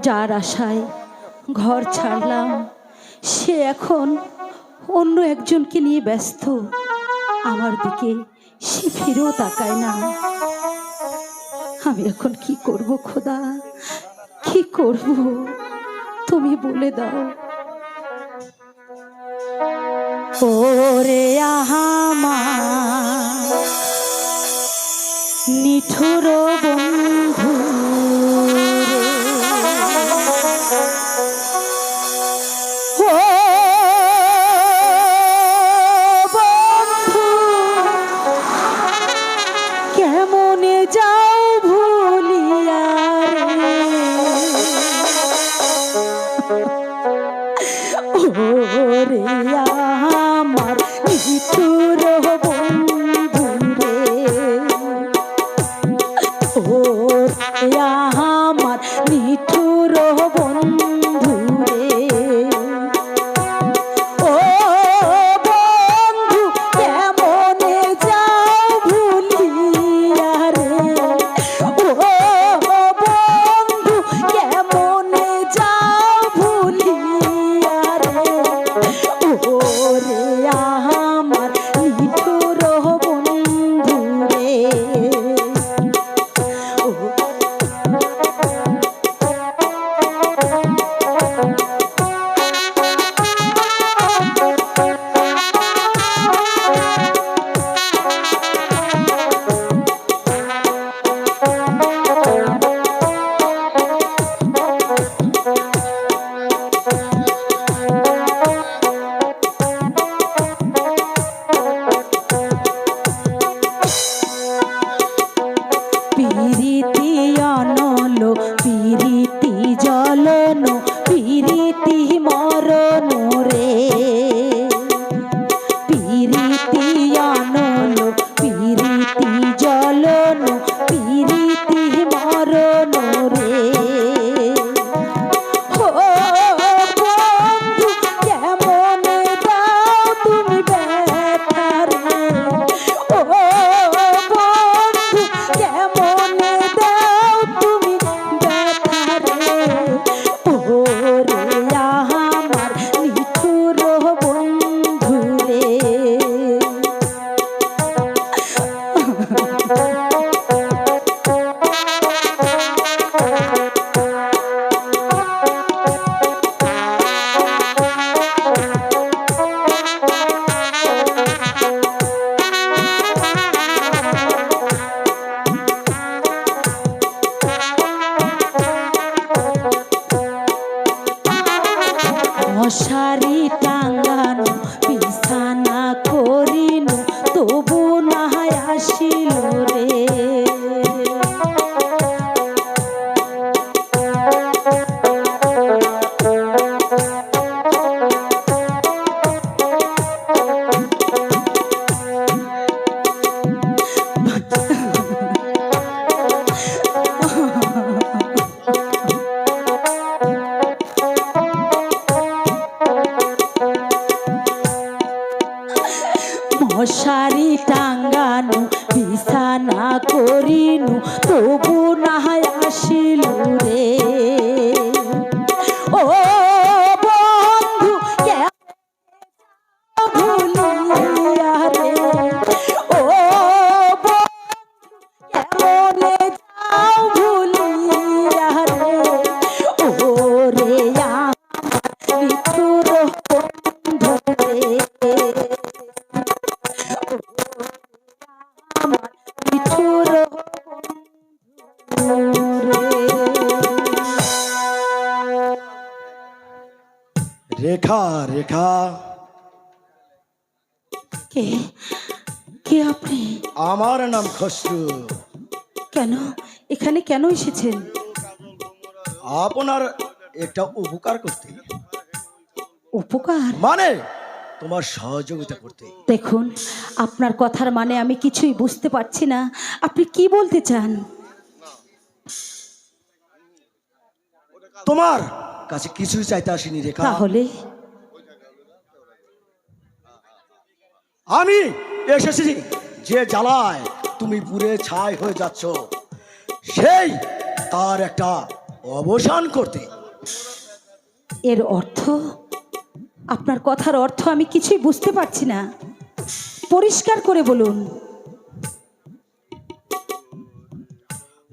যার আশায় ঘর ছাড়লাম, সে এখন অন্য একজনকে নিয়ে ব্যস্ত। আমার দিকে সে ফিরেও তাকায় না। আমি এখন কি করব খোদা? কি করব? তুমি বলে দাও। ওরে আহামা নিঠুর নিঠুর বন্ধু পিরিতি জলন পিরিতি মরণ মশারি আমার নাম খসরু। কেন? এখানে কেন এসেছেন? আপনার একটা উপকার করতে। উপকার? মানে? তোমার সহযোগিতা করতে। দেখুন আপনার কথার মানে আমি কিছুই বুঝতে পারছি না। আপনি কি বলতে চান? তোমার কাছে কিছুই চাইতে আসিনি রেখা তাহলে? আমি এসেছি। যে জ্বালায় তুমি পুরে ছাই হয়ে যাচ্ছ সেই তার একটা অবসান করতে। এর অর্থ? আপনার কথার অর্থ আমি কিছুই বুঝতে পারছি না। পরিষ্কার করে বলুন।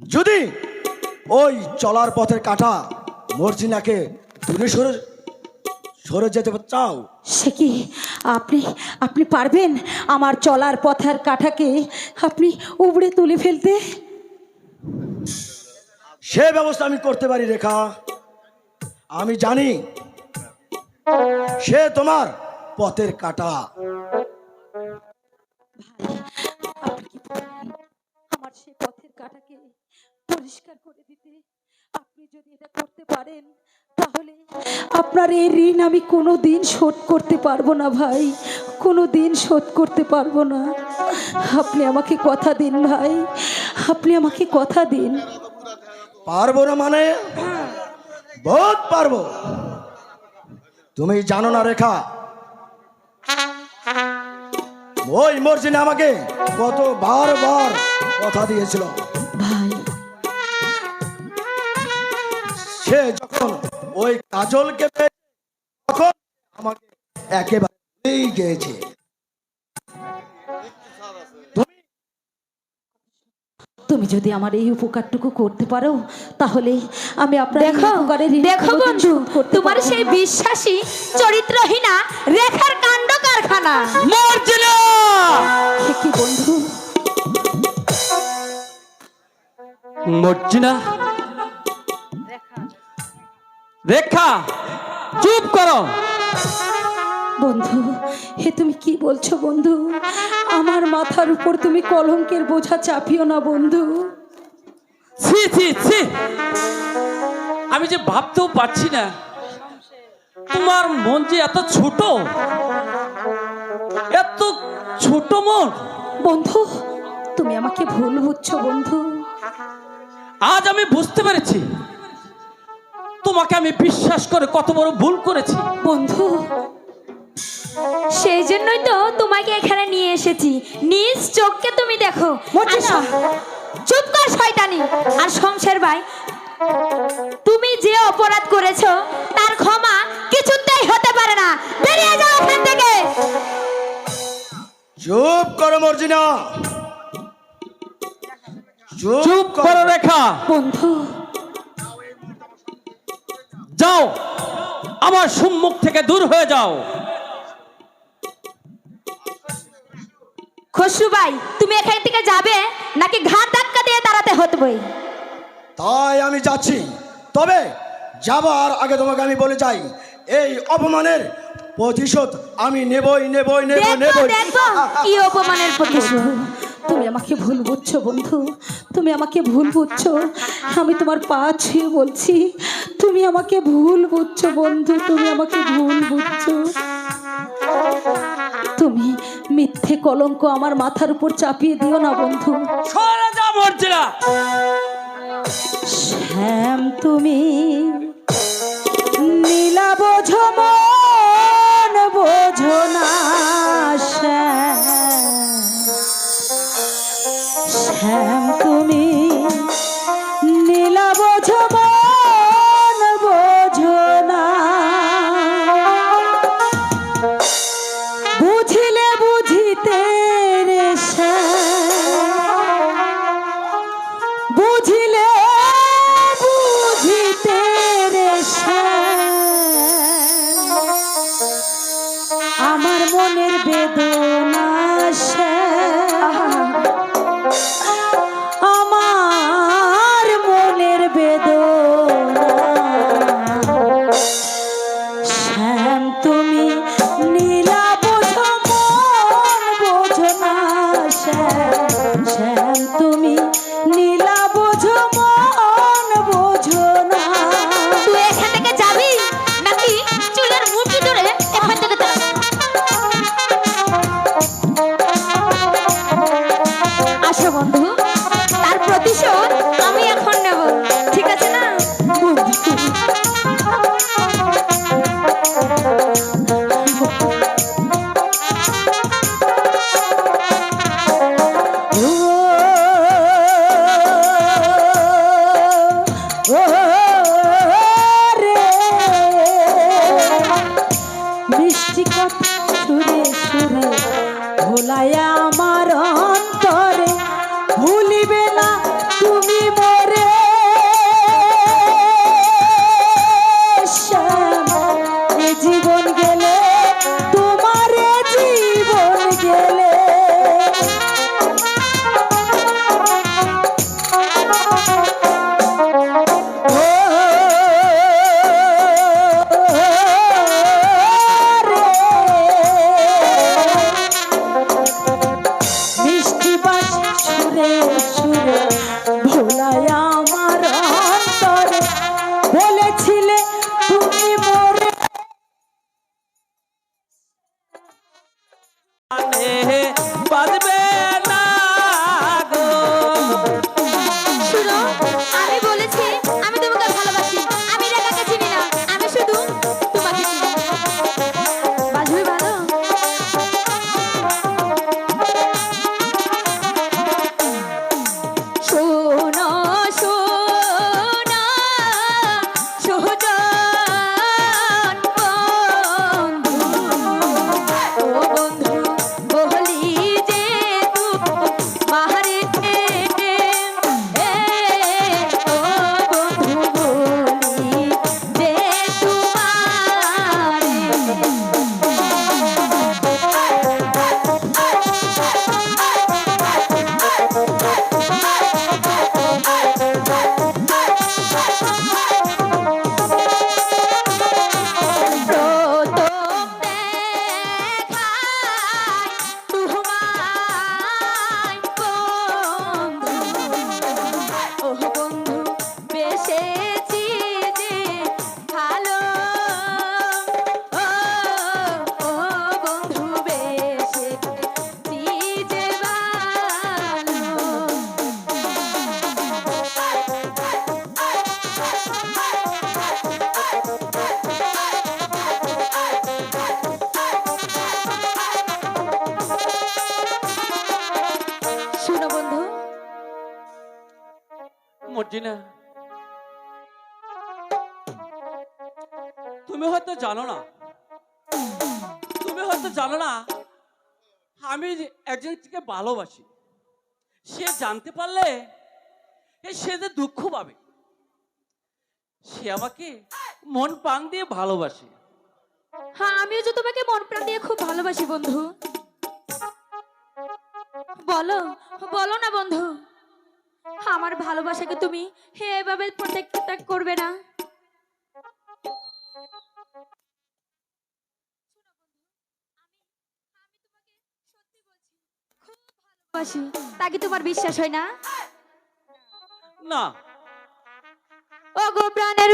যদি ওই চলার পথের কাটা মর্জিনাকে দূরে সরে সরে যেতে চাও। সে কি আপনি আপনি পারবেন আমার চলার পথের কাঠাকে আপনি উবড়ে তুলে ফেলতে? সে ব্যবস্থা আমি করতে পারি রেখা। আমি জানি সে তোমার পথের কাটা। আমার সেই পথের কাটাকে পরিষ্কার করে দিতে আপনি যদি এটা করতে পারেন তাহলে আপনার এই ঋণ আমি কোনো দিন শোধ করতে পারব না ভাই। কোনো দিন শোধ করতে পারব না। আপনি আমাকে কথা দিন ভাই। আপনি আমাকে কথা দিন। পারব না মানে? বহুত পারব। তুমি জানো না রেখা? ওই মর্জিনা আমাকে কত বারবার কথা দিয়েছিল। সে যখন ওই কাজলকে পেয়ে তখন আমাকে একেবারে ভুলেই গিয়েছে। তুমি তুমি যদি আমার এই উপকারটুকু করতে পারো তাহলে আমি আপনার দেখো দেখো বন্ধু করতে তোমার সেই বিশ্বাসী চরিত্রহীনা রেখার কাণ্ড কারখানা। মর্জিনা! কি বন্ধু? মর্জিনা? রেখা চুপ করো। বন্ধু হে তুমি কি বলছো বন্ধু? আমার মাথার উপর তুমি কলঙ্কের বোঝা চাপিও না বন্ধু। ছি ছি ছি। আমি যে ভাবতেও পারছি না। তোমার মন যে এত ছোট এত ছোট মন। বন্ধু তুমি আমাকে ভুল বুঝছ বন্ধু। আজ আমি বুঝতে পেরেছি। তোমাকে আমি বিশ্বাস করে কত বড় ভুল করেছি। বন্ধু সেই জন্যই তো তোমাকে এখানে নিয়ে এসেছি। নিজ চোখকে তুমি দেখো। চুপ কর শয়তানি। আর সংসার ভাই তুমি যে অপরাধ করেছ তার ক্ষমা কিছুতেই হতে পারে না। বেরিয়ে যাও এখান থেকে। চুপ করো মর্জিনা। চুপ করো রেখা। বন্ধু যাও আমার সম্মুখ থেকে দূর হয়ে যাও। খসরু ভাই তুমি এখান থেকে যাবে নাকি ঘাট ধাক্কা দিয়ে তাড়াতে হতবই? তাই আমি যাচ্ছি। তবে যাবার আগে তোমাকে আমি বলে যাই এই অপমানের প্রতিশোধ আমি নেবই নেবই নেব দেখব কি অপমানের প্রতিশোধ। তুমি আমাকে ভুল বুঝছ বন্ধু তুমি আমাকে ভুল বুঝছ। আমি তোমার পা ছুঁয়ে বলছি তুমি আমাকে ভুল বুঝছ বন্ধু তুমি আমাকে ভুল বুঝছ। তুমি মিথ্যে কলঙ্ক আমার মাথার উপর চাপিয়ে দিও না বন্ধু। শ্যাম তুমি নীলা বোঝো মনের বেদনা। সুরে সুরে ভোলায় আমার জানো না। তুমি হয়তো জানো না, আমি একজনকে ভালোবাসি। সে জানতে পারলে সে যে দুঃখ পাবে। সে আমাকে মন প্রাণ দিয়ে ভালোবাসে। হ্যাঁ আমিও যে তোমাকে মন প্রাণ দিয়ে খুব ভালোবাসি, বন্ধু। বলো বলো না, বন্ধু। আমার ভালোবাসাকে তুমি এভাবে প্রত্যেকটা করবে না। ভালোবাসি তা কি তোমার বিশ্বাস হয় না? না। ও গো প্রাণের